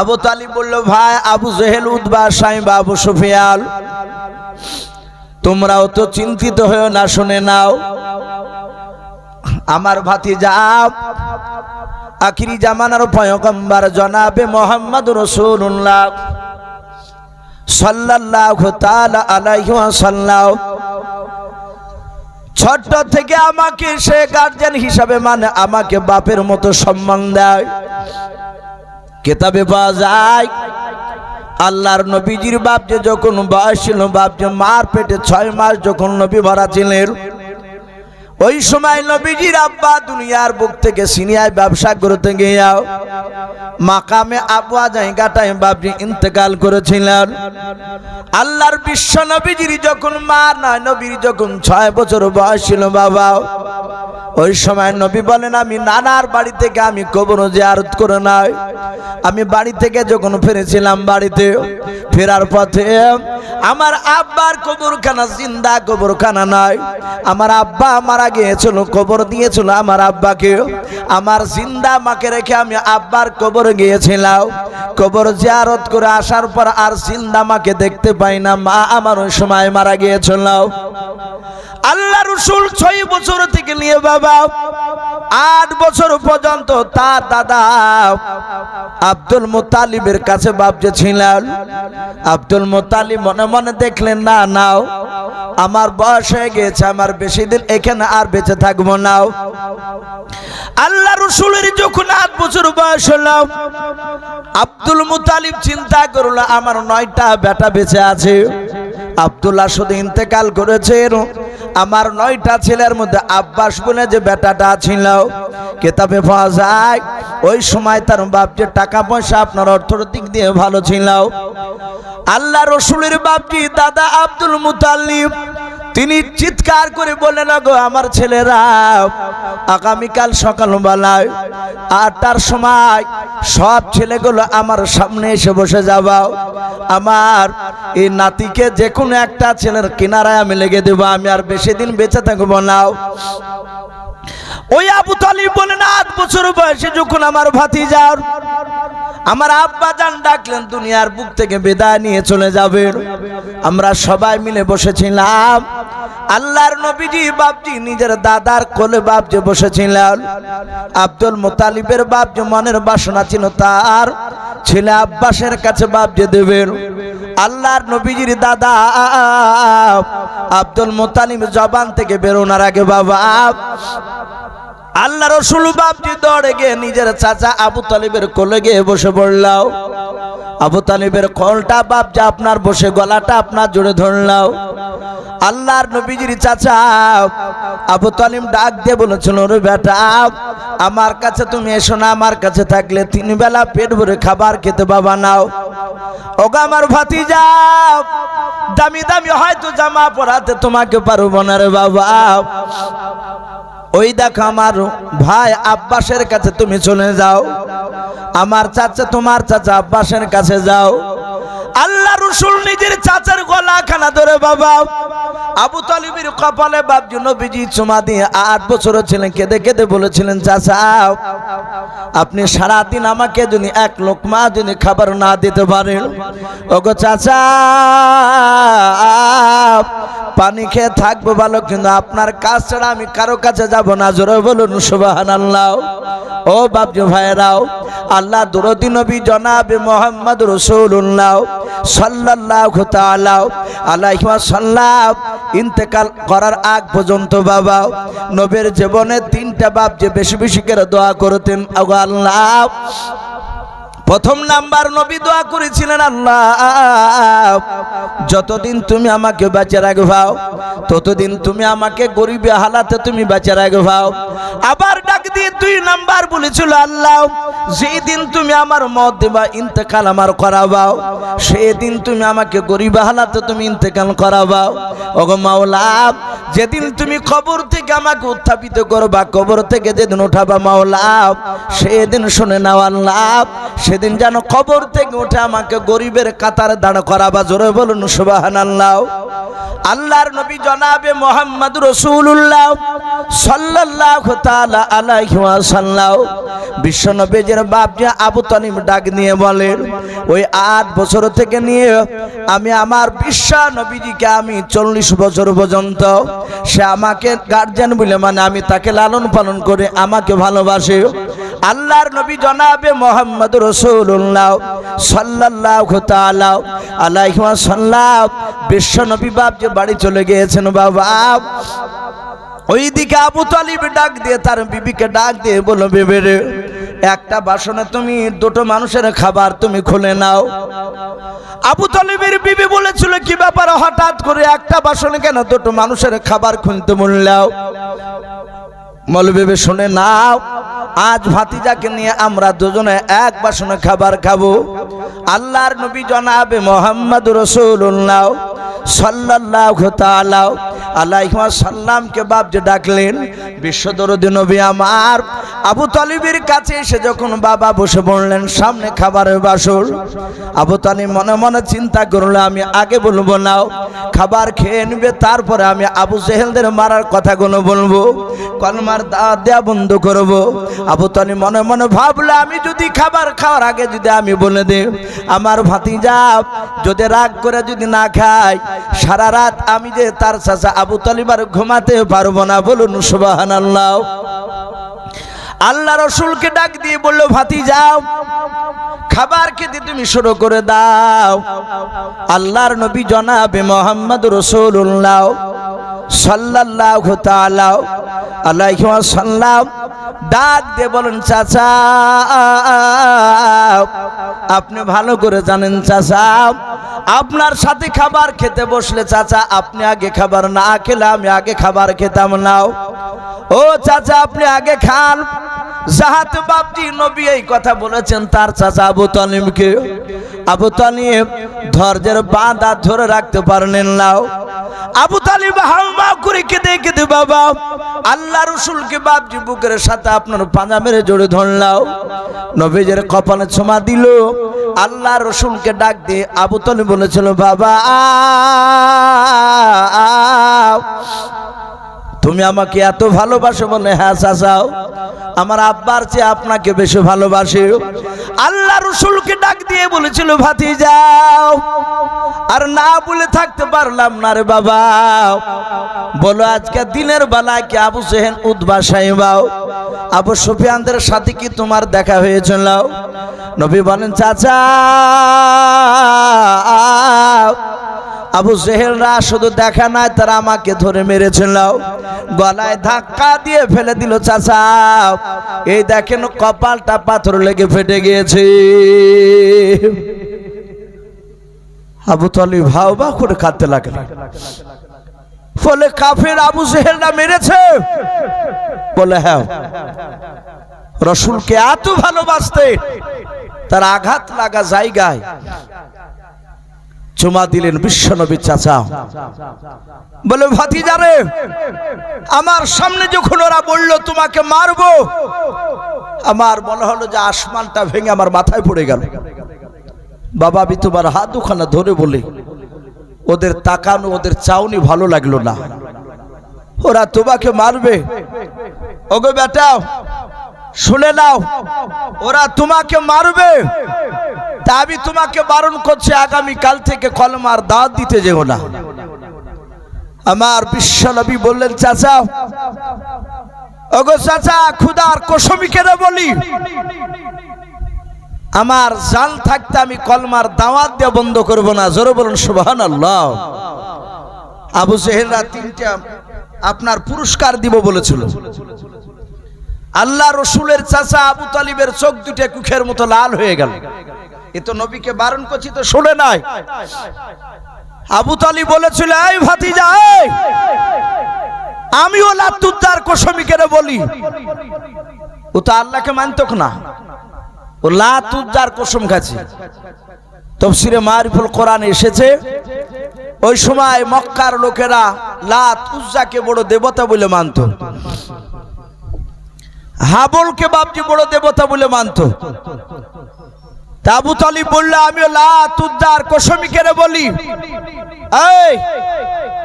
আবু তালিব বলল, ভাই, আবু জেহেল উদ্বা সাইবা, আবু সুফিয়াল তোমরাও তো চিন্তিত হয়েও না, শুনে নাও। আমার ভাতি যাও আখিরি জামানার পয়গম্বর জনাবে মোহাম্মদ রসুল্লাহ সাল্লাল্লাহু তাআলা আলাইহি ওয়াসাল্লাম। ছোট্ট থেকে আমাকে সে গার্জেন হিসাবে মানে আমাকে বাপের মতো সম্মান দেয়। কেতাবে পাওয়া যায়, আল্লাহর নবীজির বাপ যে যখন বয়স ছিল বাপ যে মার পেটে ছয় মাস যখন নবী ভরা ছিলেন, ওই সময় নবীজির আব্বা দুনিয়ার বুক থেকে সিনিয়ায় ব্যবসা করতে গিয়াও মাকামে আবুয়া জায়গাটায় বাপজি ইন্তেকাল করেছিলেন। আল্লাহর বিশ্ব নবীজির যখন মা নয় নবীর যখন ছয় বছর বয়স ছিল, বাবা ওই সময় নবী বলেন, আমি নানার বাড়ি থেকে আমি কবর জিয়ারত করে নাই। আমি বাড়ি থেকে যখন ফিরেছিলাম বাড়িতে, ফেরার পথে আমার আব্বার কবরখানা জিন্দা কবরখানা নাই। আমার আব্বা মারা গিয়েছিল, কবর দিয়েছিল আমার আব্বাকে। আমার জিন্দা মাকে রেখে আমি আব্বার কবর গিয়েছিলাম। কবর জিয়ারত করে আসার পর আর জিন্দা মাকে দেখতে পাই না। মা আমার ওই সময় মারা গিয়েছিল। আল্লাহ রসুল ছয় বছর থেকে নিয়ে বাবা, আট বছর পর্যন্ত তার দাদা আব্দুল মোতালিবের কাছে বাপজে ছিলেন। আব্দুল মোতালিব মনে মনে দেখলেন, না, নাও, আমার বয়স হয়ে গেছে, আমার বেশি দিন এখানে আর বেঁচে থাকব নাও আল্লাহ রসুলের যখন আট বছর বয়স হলো, আব্দুল মুতালিব চিন্তা করল, আমার নয়টা বেটা বেঁচে আছে। আব্দুল্লাহ শুধু ইন্তেকাল করেছেন আমার নয়টা ছেলের মধ্যে আব্বাস বলে যে বেটাটা ছিল, কেতাবে পাওয়া যায়, ওই সময় তার বাপ যে টাকা পয়সা আপনার অর্থনৈতিক দিয়ে ভালো ছিল। আল্লাহ রসুলের বাপজি দাদা আব্দুল মুতাল্লিব তিনি চিৎকার করে বললেন গো আমার ছেলেরা, আগামীকাল সকালবেলায় আটটার সময় সব ছেলেগুলো আমার সামনে এসে বসে যাবাও আমার এই নাতিকে যে কোনো একটা ছেলের কিনারায় আমি লেগে দেবো, আমি আর বেশি দিন বেঁচে থাকব নাও ওই আবু তালিব বলেন আট বছর বয়সে যখন আমার ভাতি যার আমার আব্বা যান ডাকলেন, দুনিয়ার বুক থেকে বিদায় নিয়ে চলে যাবেন আমরা সবাই মিলে বসেছিলাম। আল্লাহর নবীজি বাপজি, নিজের দাদার কোলে বাপজি বসেছিলেন। আব্দুল মোতালিবের বাপজি মনের বাসনা ছিল তার। ছেলে আব্বাসের কাছে বাপজি দেবেন। আল্লাহর নবীজির দাদা, আব্দুল মোতালিব জবান থেকে বেরোনার আগে, বাবা আল্লাহ রসুল বাপটি দৌড়ে গিয়ে নিজের চাচা আবু তালিবের কোলে গিয়ে বসে পড়লাও। আবু তালিবের কলটা বাপ যা আপনার বসে, গলাটা আপনার জুড়ে ধরলাও। আল্লাহর নবীজির চাচা, আবু তালিম ডাক দিয়ে বলেছিল রে বেটা, আমার কাছে তুমি এসো না, আমার কাছে থাকলে তিন বেলা পেট ভরে খাবার খেতে বাবা নাও। ওগা আমার ভাতি যাও দামি দামি হয়তো জামা পরাতে তোমাকে পারব না রে বাবা। ওই দেখো আমার ভাই আব্বাসের কাছে তুমি চলে যাও। আমার চাচা, তোমার চাচা আব্বাসের কাছে যাও। আল্লাহ রসুল নিজের চাচার গলা খানা ধরে, বাবা। আবু তালিবের কপালে বাপজি নবীজি চুমা দিয়ে আট বছর ছিলেন কেঁদে কেঁদে বলেছিলেন, চাচা, আপনি সারাদিন আমাকে যদি এক লোকমা যদি খাবার না দিতে পারেন। ওগো চাচা, পানি খেয়ে থাকব ভালো, কিন্তু আপনার কাজ ছাড়া আমি কারও কাছে যাব না। জোরে বলুন সুবাহান আল্লাহ ও বাপজি ভাইরাও আল্লাহ দুরদি নবী জনাবে মোহাম্মদ রসুল্লাহ তাআলা আলাইহি ওয়াসাল্লাম ইন্তেকাল করার আগ পর্যন্ত বাবা, নবীর জীবনে তিনটা বাপ যে বেশি বেশি করে দোয়া করতেন, আল্লাহ প্রথম নাম্বার নবী দোয়া করেছিলেন, আল্লাহ, যতদিন তুমি আমাকে বেঁচে রাখবাও, ততদিন তুমি আমাকে গরিবে হালাতে তুমি বেঁচে রাখবাও। আবার ডাক দিয়ে দুই নাম্বার বলেছিল, আল্লাহ যেই দিন তুমি আমার মত দেবা, ইন্তেকাল আমার করাবাও সেই দিন তুমি আমাকে গরিবে হালাতে তুমি ইন্তেকাল করাবাও। ওগো মাওলা, যেদিন তুমি কবর থেকে আমাকে উত্থাপিত করবা, কবর থেকে যেদিন উঠাবা মাওলা, সেদিন শুনে নাও, আল্লাহ সেদিন যেন কবর থেকে উঠে আমাকে গরিবের কাতারে দাঁড় করাবা, জোরে বলুন সুবাহান আল্লাহ আল্লাহর নবী জনাবে মোহাম্মদ রসুল্লাহ সাল্লাল্লাহু তাআলা আলাইহি ওয়াসাল্লাম। বিশ্ব নবীজের বাপ যে আবু তালিম ডাক নিয়ে বলেন, ওই আট বছর থেকে নিয়ে আমি আমার বিশ্ব নবীজিকে আমি চল্লিশ বছর পর্যন্ত, সে আমাকে গার্জেন বলে মানে আমি তাকে লালন পালন করে আমাকে ভালোবাসে। আল্লাহর নবী জনাবে মোহাম্মদ রসুল্লাহ সাল্লাল্লাহু তাআলা আলাইহি ওয়াসাল্লাম। বিশ্ব নবী বাপ যে বাড়ি চলে গিয়েছেন বাবা। ওইদিকে আবু তালিব ডাক দিয়ে তার বিবিকে ডাক দিয়ে বলো বেবেরে একটা বাসনে তুমি দুটো মানুষের খাবার তুমি খুলে নাও। আবু তালিবের বিবি বলেছিল, কি ব্যাপার? হঠাৎ করে একটা বাসনে কেন দুটো মানুষের খাবার খুলতে বললাও? মলবেবে শুনে, নাও, আজ ভাতিজাকে নিয়ে আমরা দুজনে এক বাসনে খাবার খাব। আল্লাহর নবী জনাবে মোহাম্মদ রসুল্লাহ সাল্লাহ আলাইহি সাল্লামকে বাপ যে ডাকলেন, বিশ্বদরদি নবী আমার, আবু তালিবের কাছে এসে যখন বাবা বসে পড়লেন সামনে খাবারের বাসর, আবু তালিব মনে মনে চিন্তা করল, আমি আগে বলব নাও খাবার খেয়ে নেবে, তারপরে আমি আবু জেহেলদের মারার কথাগুলো বলব, কলমার দাওয়াত দেওয়া বন্ধ করব। আবু তালিব মনে মনে ভাবলো, আমি যদি খাবার খাওয়ার আগে যদি আমি বলে দিই, আমার ভাতিজা যদি রাগ করে যদি না খাই সারা রাত আমি যে তার চাচা আবু তালিবার ঘুমাতে পারব না, বলুন সুবাহান আল্লাহ আল্লাহ রসুলকে ডাক দিয়ে বলল ভাতি যাও খাবার খেতে তুমি শুরু করে দাও। আল্লাহর নবী জনাবে মোহাম্মদ রসুল্লাহ সাল্লাল্লাহু তাআলা আলাইহি ওয়াসাল্লাম ডাক দিয়ে বলেন, চাচা, আপনি ভালো করে জানেন চাচা, আপনার সাথে খাবার খেতে বসলে চাচা, আপনি আগে খাবার না খেলে আমি আগে খাবার খেতাম নাও ও চাচা, আপনি আগে খান। জাহাত বাপজি নবী এই কথা বলেছেন, তার চাচা আবু তালিমকে আবু তালিম ধৈর্যের বাঁধা ধরে রাখতে পারলেন নাও আবু তালিব হাউমা করে কেঁদে কেঁদে, বাবা, আল্লাহ রসুলকে বাপজি বুকের সাথে আপনার পাঁজা মেরে জোরে ধরলাও। নবীজের কপালে ছোমা দিল। আল্লাহ রসুলকে ডাক দিয়ে আবু তালিব বলেছিল, বাবা তুমি আমাকে এত ভালোবাসো বলে হ্যাঁ চাচাও আমার আব্বার চেয়ে আপনাকে বেশি ভালোবাসে। আল্লাহ রসুলকে ডাক দিয়ে বলেছিল, ভাতি, যাও। আর না বলে থাকতে পারলাম না রে বাবা। বলো, আজকে দিনের বেলায় কি আবু সেহেন উদ্বা সাহেবাও? আবু সুফিয়ানদের সাথে কি তোমার দেখা হয়েছিল? নবী বলেন, চাচা আবু জেহেলরা শুধু দেখা নাই, তারা আমাকে ধরে মেরেছিল। গলায় ধাক্কা দিয়ে ফেলে দিল, চাচা, এই দেখেন কপালটা পাথর লেগে ফেটে গিয়েছে। আবু তলি ভাও বা করে কাঁদতে লাগল বলে কাফের আবু জেহেলরা মেরেছে। বলে হ্যাঁ রসুলকে এত ভালোবাসতে তার আঘাত লাগা জায়গায় চুমা দিলেন বিশ্বনবী চাচা। বলে ভাতিজারে আমার সামনে যখন ওরা বলল, তোমাকে মারবো, আমার মনে হলো যে আসমানটা ভেঙে আমার মাথায় পড়ে গেল। বাবা, আমি তোমার হাত দুখানা ধরে বলে, ওদের তাকানো, ওদের চাউনি ভালো লাগল না। ওরা তোমাকে মারবে। ওগো বেটাও শুনে নাও, ওরা তোমাকে মারবে। তা আমি তোমাকে বারণ করছি আগামী কাল থেকে কলমার দাঁত দিতে যেও না। আমার বিশ্বনবী বললেন, চাচা, ওগো চাচা কসমি কেন বলি? আমার জাল থাকতে আমি কলমার দাওয়াত দিয়ে বন্ধ করব না। জোরে বলুন সুবহান আল্লাহ আবু জেহেলরা তিনটা আপনার পুরস্কার দিব বলেছিল। আল্লাহ রসুলের চাচা আবু তালিবের চোখ দুটে কুখের মতো লাল হয়ে গেল। এ তো নবীকে বারণ করছি তো শুনে নাই। আবু তালিব বলেছিল, এই ভাতিজা, এই, আমিও লাতুদ্দার কোসমিকে বলি। ও তো আল্লাহকে মানতক না। ও লাতুদ্দার কোসম খাচ্ছে। তফসিরে মারিফুল কোরআন এসেছে। ওই সময় মক্কার লোকেরা লাত উজ্জাকে বড় দেবতা বলে মানত। হাবলকে বাপজি বড় দেবতা বলে মানত। আবু তালিব বলল, আমিও লা তুদ্দার কোশমিকেরে বলি। এই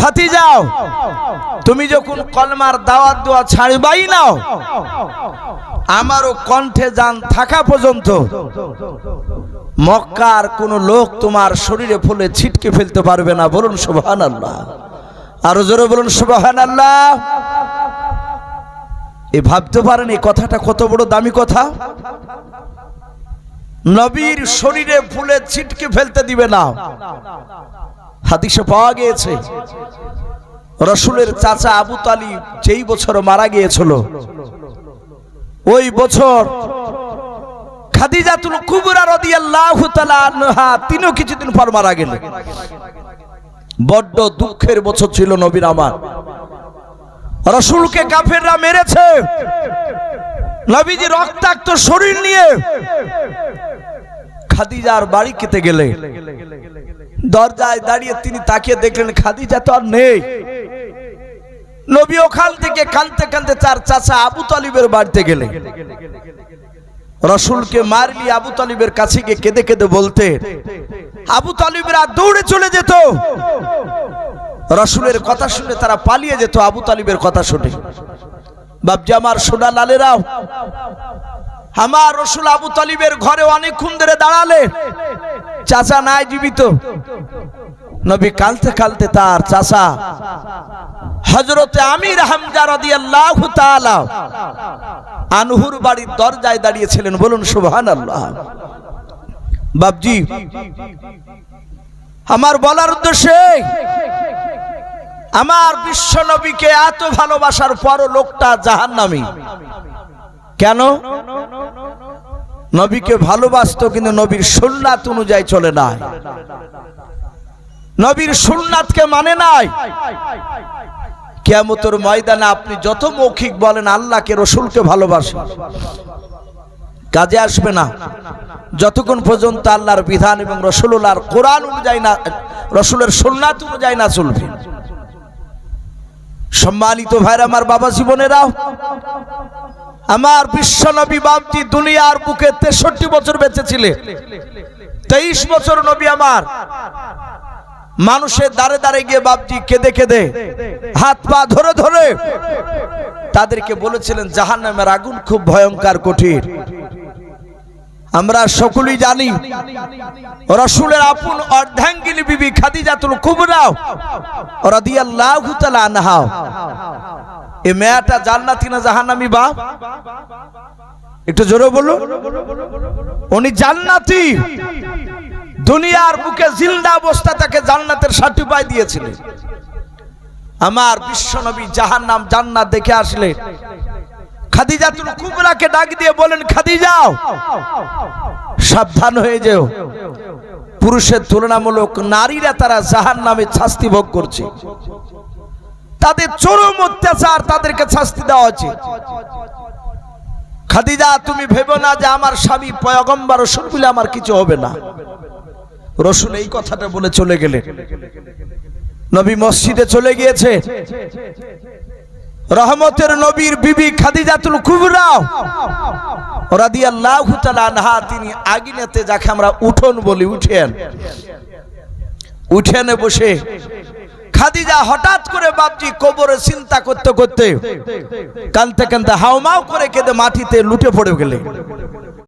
ভাতি যাও তুমি যখন কলমার ছাড়বাই নাও, আমারও কণ্ঠে যান থাকা পর্যন্ত মক্কার কোন লোক তোমার শরীরে ফুলে ছিটকে ফেলতে পারবে না। বলুন সুবহান আল্লাহ আরও জোরে বলুন সুবহান আল্লাহ এ ভাবতে পারেন, এই কথাটা কত বড় দামি কথা? নবীর শরীরে ফুলে ছিটকে ফেলতে দিবে না। হাদিসে পাওয়া গিয়েছে, রসুলের চাচা আবু তালিব যেই বছর মারা গিয়েছিল, ওই বছর খাদিজাতুল কুবরা রাদিয়াল্লাহু তাআলা আনহা তিনিও কিছুদিন পর মারা গেলেন। বড্ড দুঃখের বছর ছিল নবীর আমার। রসুলকে কাফেররা মেরেছে। নবীজি রক্তাক্ত শরীর নিয়ে খাদিজার বাড়ি খেতে গেলে। দরজায় দাঁড়িয়ে তিনি তাকিয়ে দেখলেন, খাদিজা তো আর নেই। নবী ওখান থেকে কানতে কানতে তার চাচা আবু তালিবের বাড়িতে গেলে রসুলকে মারলি আবু তালিবের কাছে গিয়ে কেঁদে কেঁদে বলতে, আবু তালিবরা দৌড়ে চলে যেত। রসুলের কথা শুনে তারা পালিয়ে যেত, আবু তালিবের কথা শুনে। বাবজি আমার সোনা লালেরাও আমার রসুল আবু তালিবের ঘরে অনেকক্ষণ ধরে দাঁড়ালে, চাচা নাই জীবিত। নবী কালতে কালতে তার চাচা হজরতে আমির হামজা তাআলা আনহুর বাড়ির দরজায় দাঁড়িয়েছিলেন। বলুন, সুবহানাল্লাহ। বাবজি আমার বলার উদ্দেশ্যে, আমার বিশ্ব নবীকে এত ভালোবাসার পরও লোকটা জাহান্নামী। কেন? নবীকে ভালোবাসতো, কিন্তু নবীর সুন্নাত অনুযায়ী চলে না নবীর সুন্নাতকে মানে নাই। কেমতর ময়দানে আপনি যত মৌখিক বলেন, আল্লাহকে, রসুলকে ভালোবাসেন। কাজে আসবে না। যতক্ষণ পর্যন্ত আল্লাহর বিধান এবং রসুল্লাহর কোরআন অনুযায়ী না, রসুলের সুন্নাত অনুযায়ী না চলবে। সম্মানিত ভাইরা, আমার বাবা জীবনেরাও আমার বিশ্বনবী বাপটি দুনিয়ার বুকে তেষট্টি বছর বেঁচে ছিলে তেইশ বছর নবী আমার। মানুষের দাঁড়ে দাঁড়ে গিয়ে বাপটি কেঁদে কেঁদে হাত পা ধরে ধরে তাদেরকে বলেছিলেন জাহান নামের আগুন খুব ভয়ঙ্কর, কঠিন। আমরা সকলেই জানি, রসুলের আপন অর্ধাঙ্গিনী বিবি খাদিজাতুল কুবরা, রাদিয়াল্লাহু তাআলা আনহা। এ মেয়েটা জান্নাতি না জাহান্নামী বাপ? একটু জোরে বলো উনি জান্নাতি। দুনিয়ার বুকে জিন্দা অবস্থা তাকে জান্নাতের সার্টিফাই দিয়েছিলেন। আমার বিশ্বনবী জাহান্নাম জান্নাত দেখে আসলে খাদিজাতুল কুবরাকে ডাক দিয়ে বলেন খাদিজাও সাবধান হয়ে যেও। পুরুষের তুলনামূলক নারীরা তারা জাহান নামে শাস্তি ভোগ করছে। তাদের চরম অত্যাচার তাদেরকে শাস্তি দেওয়া উচিত খাদিজা, তুমি ভেবো না যে আমার স্বামী পয়গম্বর রসুল বলে আমার কিছু হবে না। রসুল এই কথাটা বলে চলে গেলেন। নবী মসজিদে চলে গিয়েছে। রহমতের নবীর বিবি খাদিজাতুল কুবরা রাদিয়াল্লাহু তাআলা আনহা, তিনি আগিনাতে যাকে আমরা উঠোন বলি, উঠেন। উঠেনে বসে খাদিজা হঠাৎ করে বাপজি কবরে চিন্তা করতে করতে কানতে কানতে হাওমাও করে কেঁদে মাটিতে লুটে পড়ে গেলে